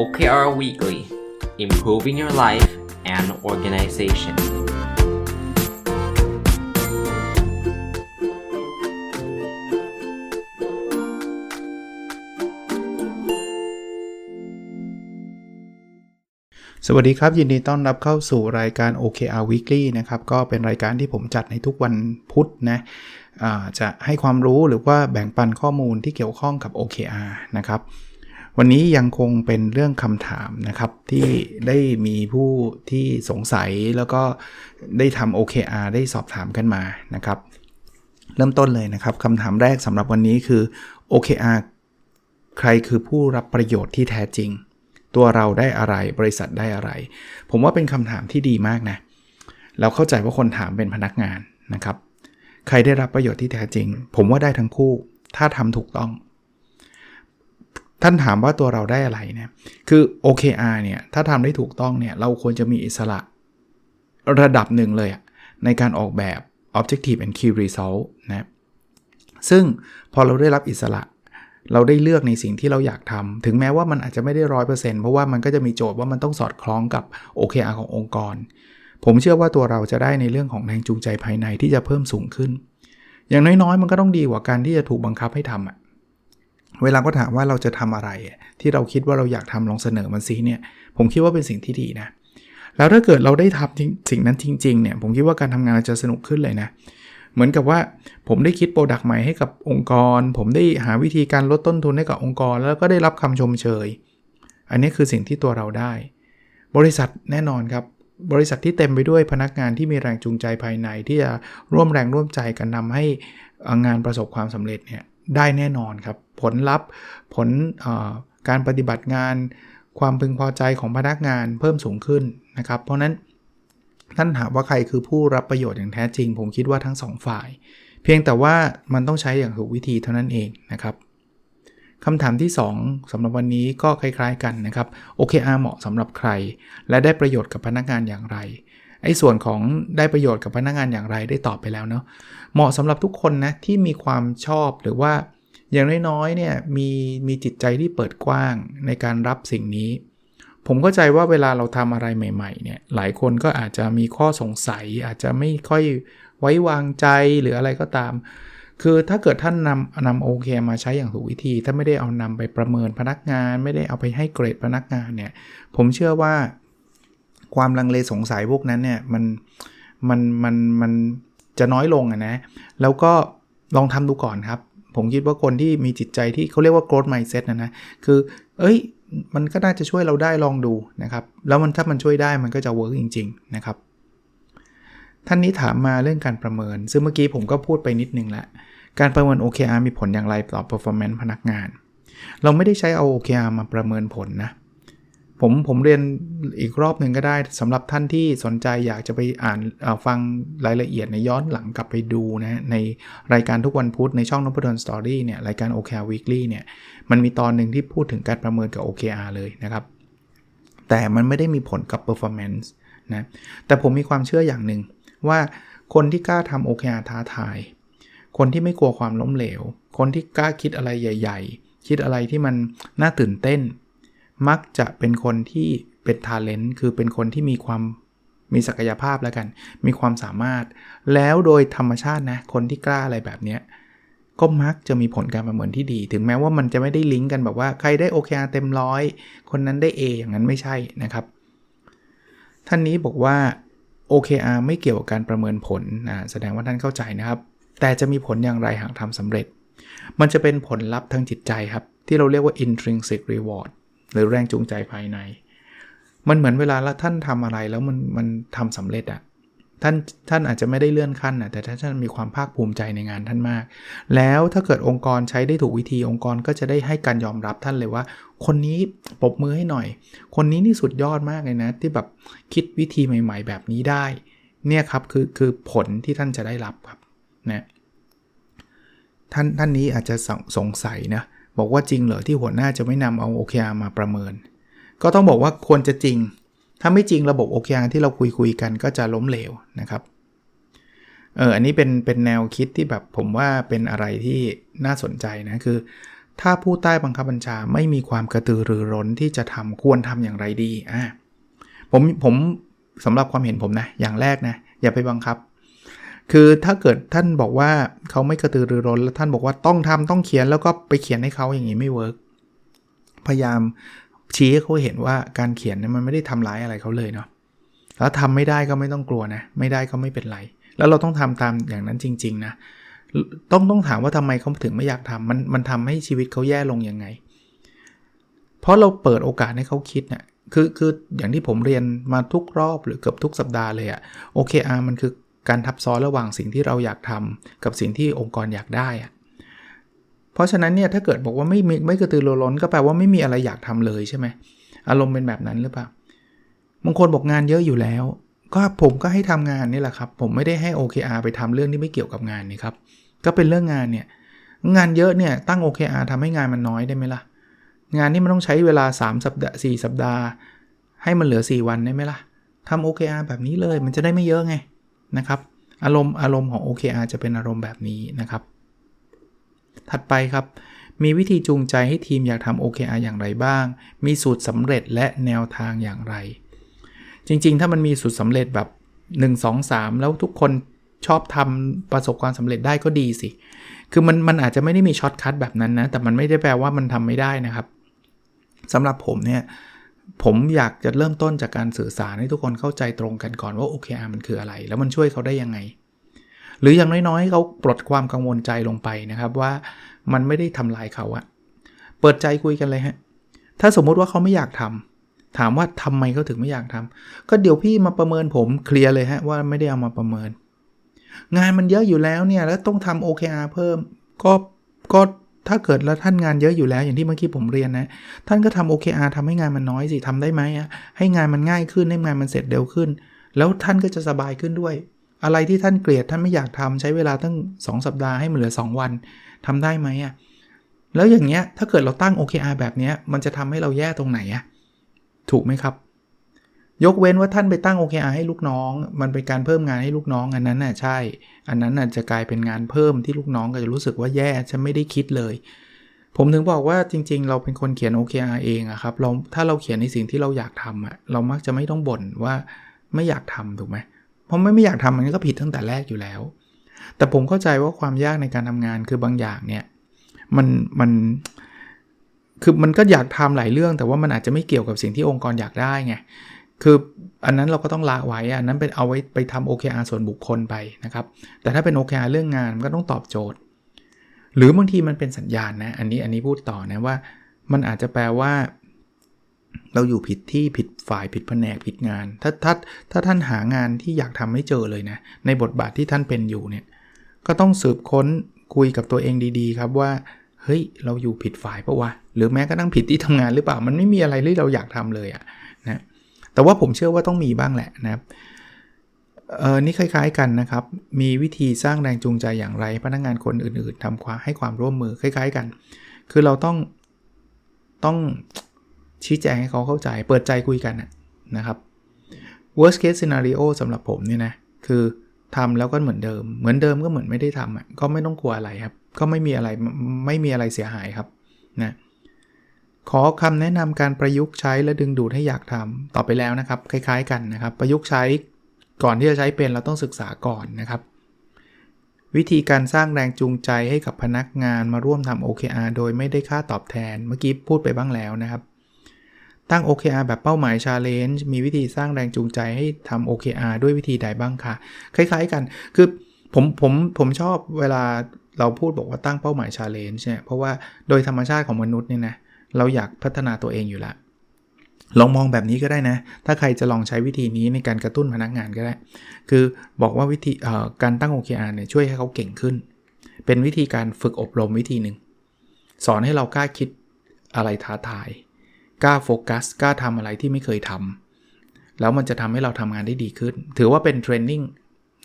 OKR Weekly Improving Your Life and Organization สวัสดีครับ ยินดีต้อนรับเข้าสู่รายการ OKR Weekly นะครับ ก็เป็นรายการที่ผมจัดในทุกวันพุธนะจะให้ความรู้หรือว่าแบ่งปันข้อมูลที่เกี่ยวข้องกับ OKR นะครับ วันนี้ยังคงเป็นเรื่องคำถามนะครับ ที่ได้มีผู้ที่สงสัยแล้วก็ได้ทำ OKR ได้สอบถามกันมานะครับ เริ่มต้นเลยนะครับคำถามแรกสำหรับวันนี้คือ OKR ใครคือผู้รับประโยชน์ที่แท้จริง ตัวเราได้อะไรบริษัทได้อะไร ผมว่าเป็นคำถามที่ดีมากนะเราเข้าใจว่าคนถามเป็นพนักงานนะครับ ใครได้รับประโยชน์ที่แท้จริง ผมว่าได้ทั้งคู่ ถ้าทำถูกต้อง ท่านถามว่าตัวเราได้อะไรเนี่ยคือ OKR เนี่ยถ้าทำได้ถูกต้องเนี่ยเราควรจะมีอิสระระดับหนึ่งเลยในการออกแบบ Objective and Key Result นะซึ่งพอเราได้รับอิสระ เราได้เลือกในสิ่งที่เราอยากทำถึงแม้ว่ามันอาจจะไม่ได้ร้อยเปอร์เซ็นต์เพราะว่ามันก็จะมีโจทย์ว่ามันต้องสอดคล้องกับ OKR ขององค์กร ผมเชื่อว่าตัวเราจะได้ในเรื่องของแรงจูงใจภายในที่จะเพิ่มสูงขึ้น อย่างน้อยๆ มันก็ต้องดีกว่าการที่จะถูกบังคับให้ทำอะ เวลาก็ถามว่าเราจะทำอะไร ที่เราคิดว่าเราอยากทำลองเสนอมันซิเนี่ย ผมคิดว่าเป็นสิ่งที่ดีนะ แล้วถ้าเกิดเราได้ทำสิ่งนั้นจริงๆเนี่ยผมคิดว่าการทำงานจะสนุกขึ้นเลยนะเหมือนกับว่าผมได้คิดโปรดักต์ใหม่ให้กับองค์กร ผมได้หาวิธีการลดต้นทุนให้กับองค์กร แล้วก็ได้รับคำชมเชย อันนี้คือสิ่งที่ตัวเราได้ บริษัทแน่นอนครับ บริษัทที่เต็มไปด้วยพนักงานที่มีแรงจูงใจภายใน ที่จะร่วมแรงร่วมใจกันนำให้งานประสบความสำเร็จเนี่ยได้แน่นอนครับ ผลลัพธ์ ผลการปฏิบัติงาน ความพึงพอใจของพนักงานเพิ่มสูงขึ้นนะครับ เพราะนั้นท่านถามว่าใครคือผู้รับประโยชน์อย่างแท้จริง ผมคิดว่าทั้งสองฝ่าย เพียงแต่ว่ามันต้องใช้อย่างถูกวิธีเท่านั้นเองนะครับคำถามที่ 2สำหรับวันนี้ก็คล้ายๆกันนะครับ OKR เหมาะสำหรับใคร และได้ประโยชน์กับพนักงานอย่างไรไอ้ส่วนของได้ประโยชน์กับพนักงานอย่างไรได้ตอบไปแล้วเนาะเหมาะสำหรับทุกคนนะที่มีความชอบหรือว่า อย่างน้อยๆเนี่ยมีมีจิตใจที่เปิดกว้างในการรับสิ่งนี้ ผมเข้าใจว่าเวลาเราทำอะไรใหม่ ๆ เนี่ยหลายคนก็อาจจะมีข้อสงสัย อาจจะไม่ค่อยไว้วางใจหรืออะไรก็ตาม คือถ้าเกิดท่านนำนำโอเคมาใช้อย่างถูกวิธี ถ้าไม่ได้เอานำไปประเมินพนักงาน ไม่ได้เอาไปให้เกรดพนักงานเนี่ยผมเชื่อว่าความลังเลสงสัยพวกนั้นเนี่ยมันมันมันมันจะน้อยลงอะนะ แล้วก็ลองทำดูก่อนครับ ผมคิดว่าคนที่มีจิตใจที่เขาเรียกว่า growth mindset นะนะ คือ เอ้ย มันก็น่าจะช่วยเราได้ลองดูนะครับ แล้วมันถ้ามันช่วยได้มันก็จะ work จริง ๆ นะครับ ท่านนี้ถามมาเรื่องการประเมิน ซึ่งเมื่อกี้ผมก็พูดไปนิดนึงแล้ว การประเมิน OKR มีผลอย่างไรต่อ performance พนักงาน เราไม่ได้ใช้เอา OKR มาประเมินผลนะ ผมผมเรียนอีกรอบหนึ่งก็ได้สำหรับท่านที่สนใจอยากจะไปอ่านฟังรายละเอียดในย้อนหลังกลับไปดูนะในรายการทุกวันพุธในช่องนพดลสตอรี่เนี่ยรายการ OKR Weekly เนี่ยมันมีตอนหนึ่งที่พูดถึงการประเมินกับ OKR เลยนะครับ แต่มันไม่ได้มีผลกับ performance นะแต่ผมมีความเชื่ออย่างหนึ่งว่าคนที่กล้าทำ OKR ท้าทาย คนที่ไม่กลัวความล้มเหลว คนที่กล้าคิดอะไรใหญ่ ๆ คิดอะไรที่มันน่าตื่นเต้น มักจะเป็นคนที่เป็นทาเลนต์คือเป็นคนที่มีความมีศักยภาพแล้วกัน มีความสามารถ แล้วโดยธรรมชาตินะ คนที่กล้าอะไรแบบนี้ก็มักจะมีผลการประเมินที่ดี ถึงแม้ว่ามันจะไม่ได้ลิงก์กันแบบว่าใครได้ OKR เต็มร้อยคนนั้นได้ A อย่างนั้นไม่ใช่นะครับ ท่านนี้บอกว่า OKR ไม่เกี่ยวกับการประเมินผลนะแสดงว่าท่านเข้าใจนะครับ แต่จะมีผลอย่างไรหากทำสำเร็จ มันจะเป็นผลลัพธ์ทางจิตใจครับ ที่เราเรียกว่า intrinsic reward หรือแรงจูงใจภายใน มันเหมือนเวลาแล้วท่านทำอะไรแล้วมันมันทำสำเร็จอะท่านท่านอาจจะไม่ได้เลื่อนขั้นนะแต่ท่านมีความภาคภูมิใจในงานท่านมาก แล้วถ้าเกิดองค์กรใช้ได้ถูกวิธีองค์กรก็จะได้ให้การยอมรับท่านเลยว่า คนนี้ปรบมือให้หน่อย คนนี้นี่สุดยอดมากเลยนะ ที่แบบคิดวิธีใหม่ ๆ แบบนี้ได้ เนี่ยครับคือคือผลที่ท่านจะได้รับครับนะท่านท่านนี้อาจจะสงสัยนะ บอกว่าจริงเหรอที่หัวหน้าจะไม่นำเอา OKR มาประเมิน ก็ต้องบอกว่าควรจะจริง ถ้าไม่จริงระบบ OKR ที่เราคุยคุยกันก็จะล้มเหลวนะครับเอออันนี้เป็นเป็นแนวคิดที่แบบผมว่าเป็นอะไรที่น่าสนใจนะคือ ถ้าผู้ใต้บังคับบัญชาไม่มีความกระตือรือร้นที่จะทำควรทำอย่างไรดีอ่าผมผมสำหรับความเห็นผมนะอย่างแรกนะอย่าไปบังคับ คือถ้าเกิดท่านบอกว่าเขาไม่กระตือรือร้นแล้วท่านบอกว่าต้องทำต้องเขียนแล้วก็ไปเขียนให้เขาอย่างนี้ไม่เวิร์กพยายามชี้ให้เขาเห็นว่าการเขียนเนี่ยมันไม่ได้ทำร้ายอะไรเขาเลยเนาะแล้วทำไม่ได้ก็ไม่ต้องกลัวนะ ไม่ได้ก็ไม่เป็นไร แล้วเราต้องทำตามอย่างนั้นจริง ๆ นะ ต้องต้องถามว่าทำไมเขาถึงไม่อยากทำมันมันทำให้ชีวิตเขาแย่ลงยังไง เพราะเราเปิดโอกาสให้เขาคิดเนะี่ยคือคืออย่างที่ผมเรียนมาทุกรอบหรือเกือบทุกสัปดาห์เลยอะ OKR มันคือ การทับซ้อนระหว่างสิ่งที่เราอยากทำกับสิ่งที่องค์กรอยากได้ เพราะฉะนั้นเนี่ยถ้าเกิดบอกว่าไม่ไม่กระตือรือร้นก็แปลว่าไม่มีอะไรอยากทำเลยใช่ไหมอารมณ์เป็นแบบนั้นหรือเปล่าบางคนบอกงานเยอะอยู่แล้ว ก็ผมก็ให้ทำงานนี่แหละครับ ผมไม่ได้ให้ OKR ไปทำเรื่องที่ไม่เกี่ยวกับงานนี่ครับก็เป็นเรื่องงานเนี่ยงานเยอะเนี่ยตั้ง OKR ทำให้งานมันน้อยได้ไหมล่ะงานนี้มันต้องใช้เวลา 3 สัปดาห์4สัปดาห์ ให้มันเหลือ 4 วันได้ไหมล่ะทำ OKR แบบนี้เลยมันจะได้ไม่เยอะไง นะครับ อารมณ์อารมณ์ของ OKR จะเป็นอารมณ์แบบนี้นะครับ ถัดไปครับ มีวิธีจูงใจให้ทีมอยากทำ OKR อย่างไรบ้าง มีสูตรสำเร็จและแนวทางอย่างไร จริงๆ ถ้ามันมีสูตรสำเร็จแบบ 1 2 3 แล้วทุกคนชอบทำประสบความสำเร็จได้ก็ดีสิ คือมันมันอาจจะไม่ได้มีช็อตคัทแบบนั้นนะ แต่มันไม่ได้แปลว่ามันทำไม่ได้นะครับสำหรับผมเนี่ย ผมอยากจะเริ่มต้นจากการสื่อสารให้ทุกคนเข้าใจตรงกันก่อนว่า OKR มันคืออะไร แล้วมันช่วยเขาได้ยังไง หรืออย่างน้อยๆเขาปลดความกังวลใจลงไปนะครับว่ามันไม่ได้ทำลายเขาอะเปิดใจคุยกันเลยฮะถ้าสมมุติว่าเขาไม่อยากทำถามว่าทำไมเขาถึงไม่อยากทำก็เดี๋ยวพี่มาประเมินผมเคลียร์เลยฮะว่าไม่ได้เอามาประเมิน งานมันเยอะอยู่แล้วเนี่ยแล้วต้องทำ OKR เพิ่มก็ก็ ถ้าเกิดแล้วท่านงานเยอะอยู่แล้วอย่างที่เมื่อกี้ผมเรียนนะ ท่านก็ทำ OKR ทำให้งานมันน้อยสิทำได้ไหมอะให้งานมันง่ายขึ้นให้งานมันเสร็จเร็วขึ้น แล้วท่านก็จะสบายขึ้นด้วย อะไรที่ท่านเกลียดท่านไม่อยากทำใช้เวลาตั้ง 2 สัปดาห์ให้มันเหลือ 2 วันทำได้ไหมอะแล้วอย่างเงี้ยถ้าเกิดเราตั้ง OKR แบบเนี้ยมันจะทำให้เราแย่ตรงไหนอะถูกไหมครับ ยกเว้นว่าท่านไปตั้ง OKR ให้ลูกน้อง มันเป็นการเพิ่มงานให้ลูกน้องอันนั้นน่ะใช่ อันนั้นน่ะจะกลายเป็นงานเพิ่มที่ลูกน้องก็จะรู้สึกว่าแย่ฉันไม่ได้คิดเลย ผมถึงบอกว่าจริง ๆ เราเป็นคนเขียน OKR เองอะครับเราถ้าเราเขียนในสิ่งที่เราอยากทำอะเรามักจะไม่ต้องบ่นว่าไม่อยากทำถูกไหมเพราะไม่ไม่อยากทำมันก็ผิดตั้งแต่แรกอยู่แล้ว แต่ผมเข้าใจว่าความยากในการทำงานคือบางอย่างเนี่ยมันมันคือมันก็อยากทำหลายเรื่อง แต่ว่ามันอาจจะไม่เกี่ยวกับสิ่งที่องค์กรอยากได้ไง คืออันนั้นเราก็ต้องละไว้อันนั้นเป็นเอาไว้ไปทำ OKR ส่วนบุคคลไปนะครับ แต่ถ้าเป็น OKR เรื่องงานมันก็ต้องตอบโจทย์ หรือบางทีมันเป็นสัญญาณนะ อันนี้อันนี้พูดต่อนะว่า มันอาจจะแปลว่า เราอยู่ผิดที่ผิดฝ่ายผิดแผนกผิดงาน ถ้าถ้าถ้าท่านหางานที่อยากทำไม่เจอเลยนะ ในบทบาทที่ท่านเป็นอยู่เนี่ย ก็ต้องสืบค้นคุยกับตัวเองดีๆ ครับว่า เฮ้ย เราอยู่ผิดฝ่ายปะวะ หรือแม้กระทั่งผิดที่ทำงานหรือเปล่า มันไม่มีอะไรที่เราอยากทำเลยอะนะ แต่ว่าผมเชื่อว่าต้องมีบ้างแหละนะครับเออนี่คล้ายๆกันนะครับ มีวิธีสร้างแรงจูงใจอย่างไร พนักงานคนอื่น ๆทำความให้ความร่วมมือคล้าย ๆกัน คือเราต้องต้องชี้แจงให้เขาเข้าใจ เปิดใจคุยกันนะครับ worst case scenario สำหรับผมเนี่ยนะคือทำแล้วก็เหมือนเดิม เหมือนเดิมก็เหมือนไม่ได้ทำอะก็ไม่ต้องกลัวอะไรครับ ก็ไม่มีอะไรไม่มีอะไรเสียหายครับนะ ขอคำแนะนำการประยุกต์ใช้และดึงดูดให้อยากทำต่อไปแล้วนะครับ คล้ายๆ กันนะครับ ประยุกต์ใช้ก่อนที่จะใช้เป็นเราต้องศึกษาก่อนนะครับ วิธีการสร้างแรงจูงใจให้กับพนักงานมาร่วมทำ OKR โดยไม่ได้ค่าตอบแทน เมื่อกี้พูดไปบ้างแล้วนะครับ ตั้ง OKR แบบเป้าหมาย Challenge มีวิธีสร้างแรงจูงใจให้ทำ OKR ด้วยวิธีใดบ้างคะคล้ายๆ กันคือผมผมผมชอบเวลาเราพูดบอกว่าตั้งเป้าหมาย Challenge เนี่ยเพราะว่าโดยธรรมชาติของมนุษย์เนี่ยนะ เราอยากพัฒนาตัวเองอยู่แล้วลองมองแบบนี้ก็ได้นะ ถ้าใครจะลองใช้วิธีนี้ในการกระตุ้นพนักงานก็ได้ คือบอกว่าวิธีการตั้ง OKR เนี่ยช่วยให้เขาเก่งขึ้น เป็นวิธีการฝึกอบรมวิธีหนึ่ง สอนให้เรากล้าคิดอะไรท้าทาย กล้าโฟกัส กล้าทำอะไรที่ไม่เคยทำ แล้วมันจะทำให้เราทำงานได้ดีขึ้น ถือว่าเป็นเทรนนิ่ง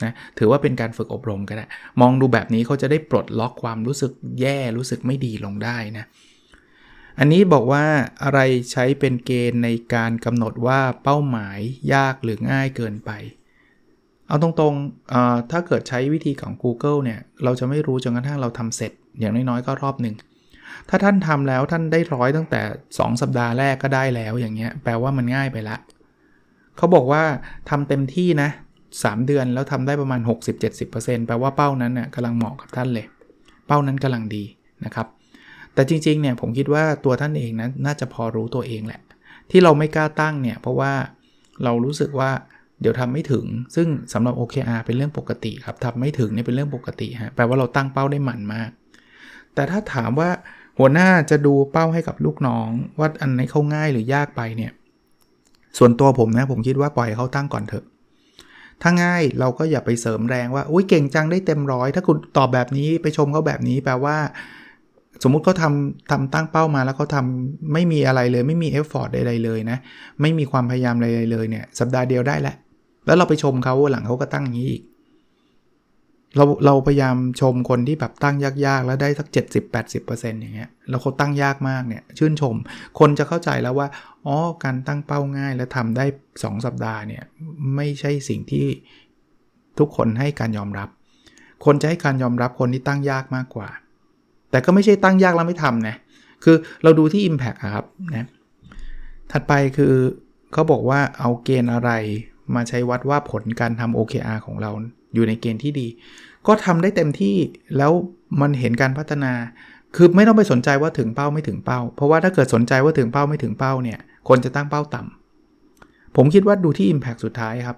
นะ ถือว่าเป็นการฝึกอบรมก็ได้ มองดูแบบนี้เขาจะได้ปลดล็อกความรู้สึกแย่ รู้สึกไม่ดีลงได้นะ อันนี้บอกว่าอะไรใช้เป็นเกณฑ์ในการกำหนดว่าเป้าหมายยากหรือง่ายเกินไป เอาตรงๆ ถ้าเกิดใช้วิธีของ Google เนี่ย เราจะไม่รู้จนกระทั่งเราทำเสร็จ อย่างน้อยๆ ก็รอบหนึ่ง ถ้าท่านทำแล้วท่านได้ร้อยตั้งแต่ 2 สัปดาห์แรกก็ได้แล้วอย่างเงี้ย แปลว่ามันง่ายไปละ เขาบอกว่าทำเต็มที่นะ 3 เดือนแล้วทำได้ประมาณ 60-70%แปลว่าเป้านั้นน่ะกำลังเหมาะกับท่านเลย เป้านั้นกำลังดีนะครับ แต่จริงๆเนี่ยผมคิดว่าตัวท่านเองนะน่าจะพอรู้ตัวเองแหละ ที่เราไม่กล้าตั้งเนี่ยเพราะว่าเรารู้สึกว่าเดี๋ยวทำไม่ถึง ซึ่งสำหรับ OKR เป็นเรื่องปกติครับทำไม่ถึงเนี่ยเป็นเรื่องปกติฮะแปลว่าเราตั้งเป้าได้หมั่นมาก แต่ถ้าถามว่าหัวหน้าจะดูเป้าให้กับลูกน้อง ว่าอันไหนเข้าง่ายหรือยากไปเนี่ยส่วนตัวผมนะผมคิดว่าปล่อยเขาตั้งก่อนเถอะ ถ้าง่ายเราก็อย่าไปเสริมแรงว่าอุ้ยเก่งจังได้เต็มร้อยถ้าคุณตอบแบบนี้ไปชมเขาแบบนี้แปลว่า สมมุติเขาทำทำตั้งเป้ามาแล้วเขาทำไม่มีอะไรเลย ไม่มีเอฟฟอร์ตใดๆเลยนะไม่มีความพยายามอะไรเลยเนี่ยสัปดาห์เดียวได้แหละ แล้วเราไปชมเขาหลังเขาก็ตั้งอย่างนี้อีกเราเราพยายามชมคนที่แบบตั้งยากๆ แล้วได้สัก 70-80%อย่างเงี้ยแล้วเขาตั้งยากมากเนี่ยชื่นชม คนจะเข้าใจแล้วว่าอ๋อการตั้งเป้าง่ายและทำได้ 2 สัปดาห์เนี่ยไม่ใช่สิ่งที่ทุกคนให้การยอมรับ คนจะให้การยอมรับคนที่ตั้งยากมากกว่า แต่ก็ไม่ใช่ตั้งยากแล้วไม่ทำนะ คือเราดูที่ Impact อะครับนะ ถัดไปคือเขาบอกว่าเอาเกณฑ์อะไรมาใช้วัดว่าผลการทำ OKR ของเราอยู่ในเกณฑ์ที่ดี ก็ทำได้เต็มที่แล้วมันเห็นการพัฒนา คือไม่ต้องไปสนใจว่าถึงเป้าไม่ถึงเป้า เพราะว่าถ้าเกิดสนใจว่าถึงเป้าไม่ถึงเป้าเนี่ยคนจะตั้งเป้าต่ำผมคิดว่าดูที่ Impact สุดท้ายครับ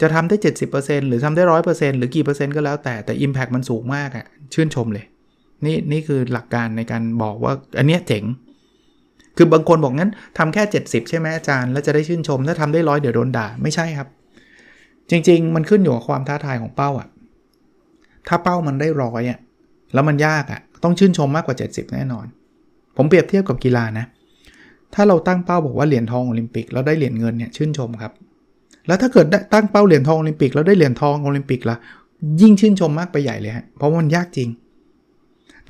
จะทำได้ 70%หรือทำได้ 100%หรือกี่เปอร์เซ็นต์ก็แล้วแต่แต่ Impact มันสูงมากอะชื่นชมเลย นี่นี่คือหลักการในการบอกว่าอันเนี้ยเจ๋ง คือบางคนบอกงั้นทำแค่ 70 ใช่ไหมอาจารย์แล้วจะได้ชื่นชม ถ้าทำได้ร้อยเดี๋ยวโดนด่าไม่ใช่ครับ จริง ๆ มันขึ้นอยู่กับความท้าทายของเป้าอะถ้าเป้ามันได้ร้อยอะแล้วมันยากอะต้องชื่นชมมากกว่า 70 แน่นอน ผมเปรียบเทียบกับกีฬานะ ถ้าเราตั้งเป้าบอกว่าเหรียญทองโอลิมปิกแล้วได้เหรียญเงินเนี่ยชื่นชมครับ แล้วถ้าเกิดตั้งเป้าเหรียญทองโอลิมปิกแล้วได้เหรียญทองโอลิมปิกละยิ่งชื่นชมมากไปใหญ่เลยฮะเพราะมันยากจริง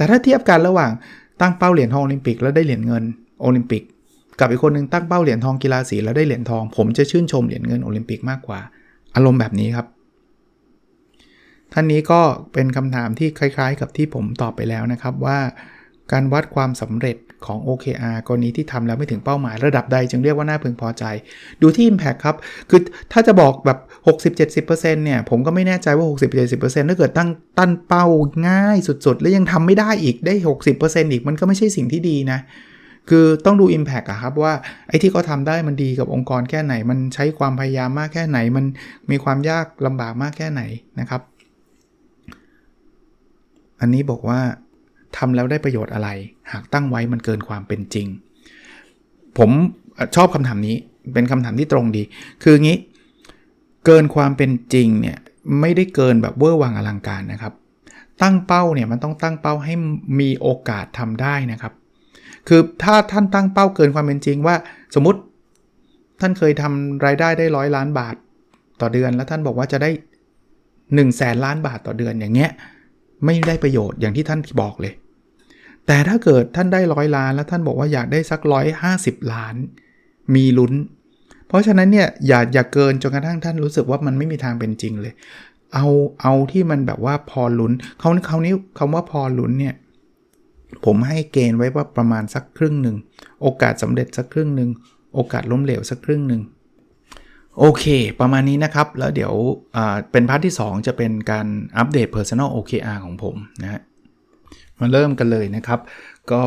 แต่ถ้าเทียบกันระหว่างตั้งเป้าเหรียญทองโอลิมปิกแล้วได้เหรียญเงินโอลิมปิก กับอีกคนหนึ่งตั้งเป้าเหรียญทองกีฬาสีแล้วได้เหรียญทอง ผมจะชื่นชมเหรียญเงินโอลิมปิกมากกว่า อารมณ์แบบนี้ครับ ท่านนี้ก็เป็นคำถามที่คล้าย ๆ กับที่ผมตอบไปแล้วนะครับว่า การวัดความสำเร็จของ OKR กรณีที่ทำแล้วไม่ถึงเป้าหมายระดับใด จึงเรียกว่าน่าพึงพอใจ ดูที่ Impact ครับ คือถ้าจะบอกแบบ 60-70%เนี่ย ผมก็ไม่แน่ใจว่า 60-70%ถ้าเกิดตั้งตั้นเป้าง่ายสุดๆ แล้วยังทำไม่ได้อีกได้ 60%อีกมันก็ไม่ใช่สิ่งที่ดีนะ คือต้องดู Impact อะครับว่าไอ้ที่เขาทำได้มันดีกับองค์กรแค่ไหน มันใช้ความพยายามมากแค่ไหน มันมีความยากลำบากมากแค่ไหนนะครับ อันนี้บอกว่า ทำแล้วได้ประโยชน์อะไร หากตั้งไว้มันเกินความเป็นจริง ผมชอบคำถามนี้เป็นคำถามที่ตรงดี คืองี้ เกินความเป็นจริงเนี่ยไม่ได้เกินแบบเวอร์วังอลังการนะครับ ตั้งเป้าเนี่ยมันต้องตั้งเป้าให้มีโอกาสทำได้นะครับ คือถ้าท่านตั้งเป้าเกินความเป็นจริงว่า สมมติท่านเคยทำรายได้ได้ร้อยล้านบาทต่อเดือน แล้วท่านบอกว่าจะได้1นึ่งแสนล้านบาทต่อเดือนอย่างเงี้ยไม่ได้ประโยชน์อย่างที่ท่านบอกเลย แต่ถ้าเกิดท่านได้ร้อยล้าน แล้วท่านบอกว่าอยากได้สักร้อยห้าสิบล้าน มีลุ้น เพราะฉะนั้นเนี่ยอย่าอย่าเกินจนกระทั่งท่านรู้สึกว่ามันไม่มีทางเป็นจริงเลย เอาเอาที่มันแบบว่าพอลุ้นเขาเขานี้คำว่าพอลุ้นเนี่ยผมให้เกณฑ์ไว้ว่าประมาณสักครึ่งหนึ่ง โอกาสสำเร็จสักครึ่งหนึ่ง โอกาสล้มเหลวสักครึ่งหนึ่ง โอเค ประมาณนี้นะครับ แล้วเดี๋ยวเป็นพาร์ทที่ 2 จะเป็นการอัปเดต Personal OKR ของผมนะฮะ มาเริ่มกันเลยนะครับ ก็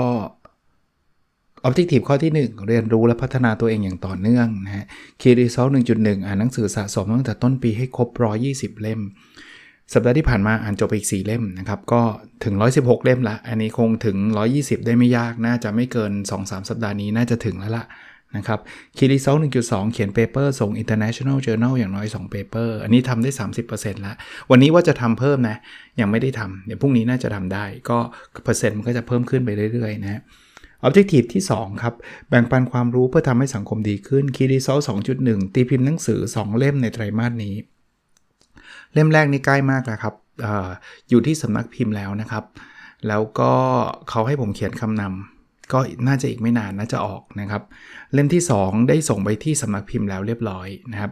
Objective ข้อที่ 1 เรียนรู้และพัฒนาตัวเองอย่างต่อเนื่องนะฮะ Key Result 1.1 อ่านหนังสือสะสมตั้งแต่ต้นปีให้ครบ 120 เล่ม สัปดาห์ที่ผ่านมาอ่านจบไปอีก 4 เล่มนะครับ ก็ถึง 116 เล่มละ อันนี้คงถึง 120 ได้ไม่ยาก น่าจะไม่เกิน 2-3 สัปดาห์นี้น่าจะถึงแล้วละ นะครับ Key Result 1.2 เขียนเปเปอร์ส่ง International Journal อย่างน้อย2เปเปอร์อันนี้ทำได้ 30%แล้ว วันนี้ว่าจะทำเพิ่มนะ ยังไม่ได้ทำเดี๋ยวพรุ่งนี้น่าจะทำได้ ก็เปอร์เซ็นต์มันก็จะเพิ่มขึ้นไปเรื่อยๆนะ Objective ที่ 2 ครับ แบ่งปันความรู้เพื่อทำให้สังคมดีขึ้น Key Result 2.1 ตีพิมพ์หนังสือ 2 เล่มในไตรมาสนี้ เล่มแรกนี่ใกล้มากแล้วครับออยู่ที่สำนักพิมพ์แล้วนะครับ แล้วก็เขาให้ผมเขียนคำนำ ก็น่าจะอีกไม่นานน่าจะออกนะครับ เล่มที่ 2 ได้ส่งไปที่สำนักพิมพ์แล้วเรียบร้อยนะครับ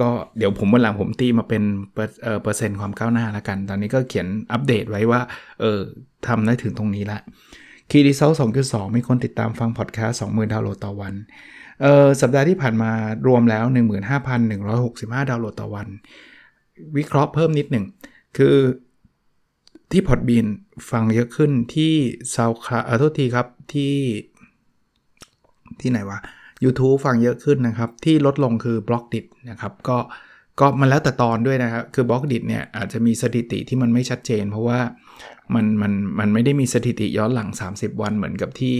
ก็เดี๋ยวผมวันหลังผมตีมาเป็นเปอร์เปอร์เซ็นต์ความก้าวหน้าแล้วกัน ตอนนี้ก็เขียนอัปเดตไว้ว่า เออทำได้ถึงตรงนี้ละ Key Result 2.2 มีคนติดตามฟังพอดแคสต์20,000ดาวน์โหลดต่อวันเออสัปดาห์ที่ผ่านมารวมแล้ว 15,165 ดาวน์โหลดต่อวัน วิเคราะห์เพิ่มนิดหนึ่ง คือ ที่พอดบีนฟังเยอะขึ้นที่ซาวคลาเออโทษทีครับที่ ที่ไหนวะ YouTube ฟังเยอะขึ้นนะครับ ที่ลดลงคือบล็อกดิดนะครับก็ก็มันแล้วแต่ตอนด้วยนะครับ คือบล็อกดิดเนี่ยอาจจะมีสถิติที่มันไม่ชัดเจน เพราะว่ามันมันมันไม่ได้มีสถิติย้อนหลัง 30 วันเหมือนกับที่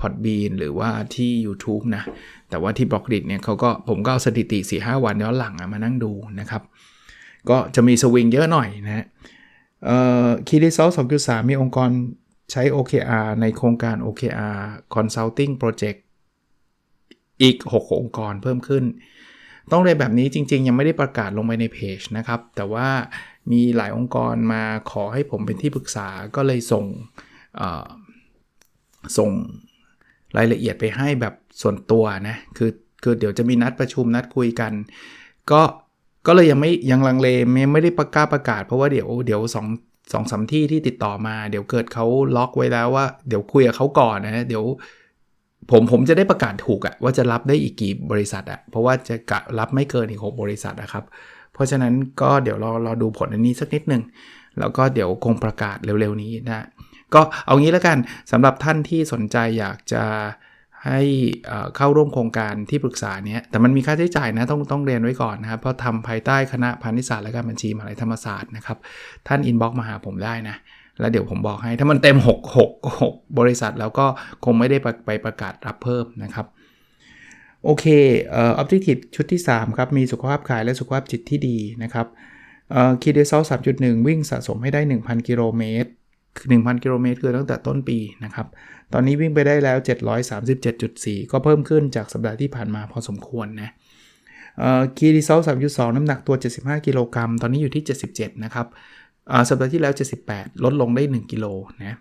Podbean หรือว่าที่ YouTube นะ แต่ว่าที่บล็อกดิบเนี่ยเขาก็ผมก็เอาสถิติ 4-5 วันย้อนหลังมานั่งดูนะครับ ก็จะมีสวิงเยอะหน่อยนะ ฮะเอ่อ Key Result 2.3มีองค์กรใช้ OKR ในโครงการ OKR Consulting Project อีก 6 องค์กรเพิ่มขึ้น ต้องเรียนแบบนี้จริง ๆ ยังไม่ได้ประกาศลงไปในเพจนะครับ แต่ว่ามีหลายองค์กรมาขอให้ผมเป็นที่ปรึกษาก็เลยส่งส่งรายละเอียดไปให้แบบส่วนตัวนะ คือคือเดี๋ยวจะมีนัดประชุมนัดคุยกัน ก็ ก็เลยยังไม่ยังลังเลไม่ไม่ได้ประกาศประกาศ เพราะว่าเดี๋ยวเดี๋ยวสองสองสามที่ที่ติดต่อมา เดี๋ยวเกิดเขาล็อกไว้แล้วว่า เดี๋ยวคุยกับเขาก่อนนะเดี๋ยวผมผมจะได้ประกาศถูกอะว่าจะรับได้อีกกี่บริษัทอะเพราะว่าจะกะรับไม่เกินอีก6บริษัทนะครับ เพราะฉะนั้นก็เดี๋ยวรอรอดูผลอันนี้สักนิดหนึ่งแล้วก็เดี๋ยวคงประกาศเร็วๆนี้นะก็เอางี้แล้วกันสำหรับท่านที่สนใจอยากจะ ให้เข้าร่วมโครงการที่ปรึกษาเนี้ยแต่มันมีค่าใช้จ่ายนะต้องต้องเรียนไว้ก่อนนะครับ เพราะทำภายใต้คณะพาณิชยศาสตร์และการบัญชีมหาลัยธรรมศาสตร์นะครับ ท่านอินบ็อกมาหาผมได้นะ แล้วเดี๋ยวผมบอกให้ถ้ามันเต็ม 6 6 6 บริษัท แล้วก็คงไม่ได้ไปไปประกาศรับเพิ่มนะครับโอเคเอ่อ objective ชุดที่ 3 ครับ มีสุขภาพกายและสุขภาพจิตที่ดีนะครับเอ่อ key result 3.1 วิ่งสะสมให้ได้ 1,000 กิโลเมตร 1,000 กิโลเมตรคือตั้งแต่ต้นปีนะครับ ตอนนี้วิ่งไปได้แล้ว 737.4 ก็เพิ่มขึ้นจากสัปดาห์ที่ผ่านมาพอสมควรนะเอ่อ key result 3.2น้ำหนักตัว 75 กิโลกรัม ตอนนี้อยู่ที่ 77 นะครับอ่าสัปดาห์ที่แล้ว 78 ลดลงได้ 1 กิโลนะ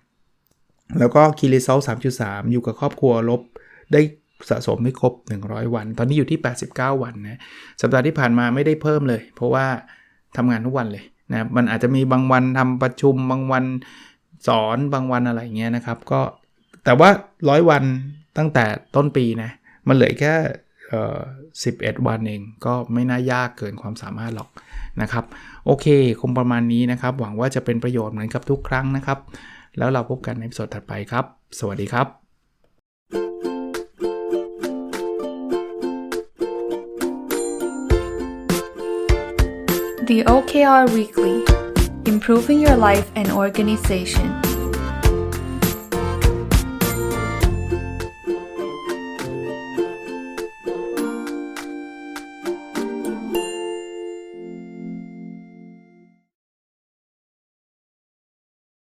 แล้วก็ key result 3.3อยู่กับครอบครัวลบได้สะสมได้ครบ 100 วัน ตอนนี้อยู่ที่ 89 วันนะ สัปดาห์ที่ผ่านมาไม่ได้เพิ่มเลย เพราะว่าทำงานทุกวันเลยนะ มันอาจจะมีบางวันทำประชุม บางวัน สอนบางวันอะไรเงี้ยนะครับ ก็แต่ว่า100วันตั้งแต่ต้นปีนะ มันเหลือแค่เอ่อ11วันเองก็ไม่น่ายากเกินความสามารถหรอกนะครับ โอเค คงประมาณนี้นะครับ หวังว่าจะเป็นประโยชน์เหมือนกับทุกครั้งนะครับ แล้วเราพบกันในสดถัดไปครับ สวัสดีครับ The OKR Weekly Improving Your Life and Organization